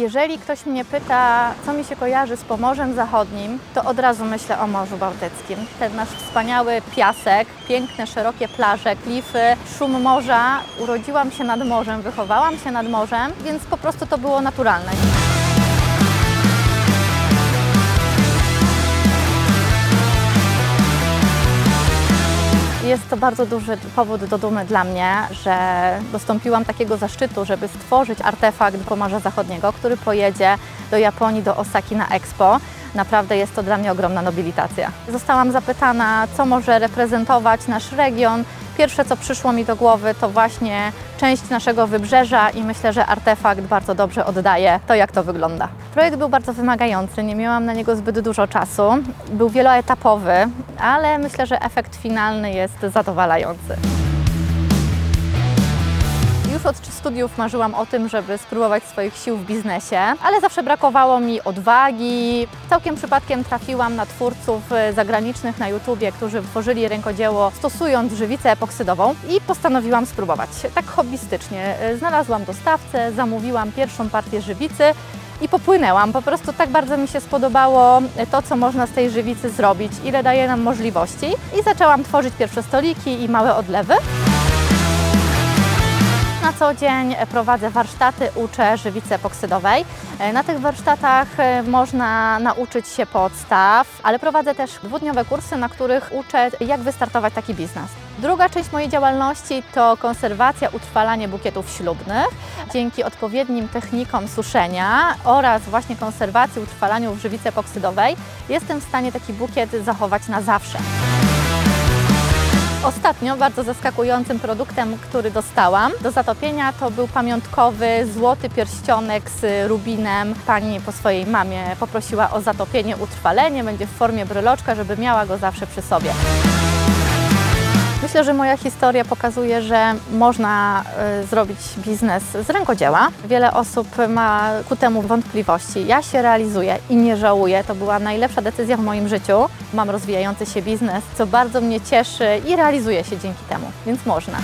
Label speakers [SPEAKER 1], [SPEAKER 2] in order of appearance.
[SPEAKER 1] Jeżeli ktoś mnie pyta, co mi się kojarzy z Pomorzem Zachodnim, to od razu myślę o Morzu Bałtyckim. Ten nasz wspaniały piasek, piękne, szerokie plaże, klify, szum morza. Urodziłam się nad morzem, wychowałam się nad morzem, więc po prostu to było naturalne. Jest to bardzo duży powód do dumy dla mnie, że dostąpiłam takiego zaszczytu, żeby stworzyć artefakt Pomorza Zachodniego, który pojedzie do Japonii, do Osaki na Expo. Naprawdę jest to dla mnie ogromna nobilitacja. Zostałam zapytana, co może reprezentować nasz region. Pierwsze, co przyszło mi do głowy, to właśnie część naszego wybrzeża i myślę, że artefakt bardzo dobrze oddaje to, jak to wygląda. Projekt był bardzo wymagający, nie miałam na niego zbyt dużo czasu. Był wieloetapowy, ale myślę, że efekt finalny jest zadowalający. Już od studiów marzyłam o tym, żeby spróbować swoich sił w biznesie, ale zawsze brakowało mi odwagi. Całkiem przypadkiem trafiłam na twórców e, zagranicznych na YouTubie, którzy tworzyli rękodzieło stosując żywicę epoksydową i postanowiłam spróbować. Tak hobbystycznie. E, Znalazłam dostawcę, zamówiłam pierwszą partię żywicy i popłynęłam. Po prostu tak bardzo mi się spodobało to, co można z tej żywicy zrobić, ile daje nam możliwości. I zaczęłam tworzyć pierwsze stoliki i małe odlewy. Na co dzień prowadzę warsztaty, uczę żywicy epoksydowej. Na tych warsztatach można nauczyć się podstaw, ale prowadzę też dwudniowe kursy, na których uczę, jak wystartować taki biznes. Druga część mojej działalności to konserwacja, utrwalanie bukietów ślubnych. Dzięki odpowiednim technikom suszenia oraz właśnie konserwacji, utrwalaniu w żywicy epoksydowej jestem w stanie taki bukiet zachować na zawsze. Ostatnio bardzo zaskakującym produktem, który dostałam do zatopienia, to był pamiątkowy złoty pierścionek z rubinem. Pani po swojej mamie poprosiła o zatopienie, utrwalenie, będzie w formie bryloczka, żeby miała go zawsze przy sobie. Myślę, że moja historia pokazuje, że można y, zrobić biznes z rękodzieła. Wiele osób ma ku temu wątpliwości. Ja się realizuję i nie żałuję. To była najlepsza decyzja w moim życiu. Mam rozwijający się biznes, co bardzo mnie cieszy i realizuję się dzięki temu, więc można.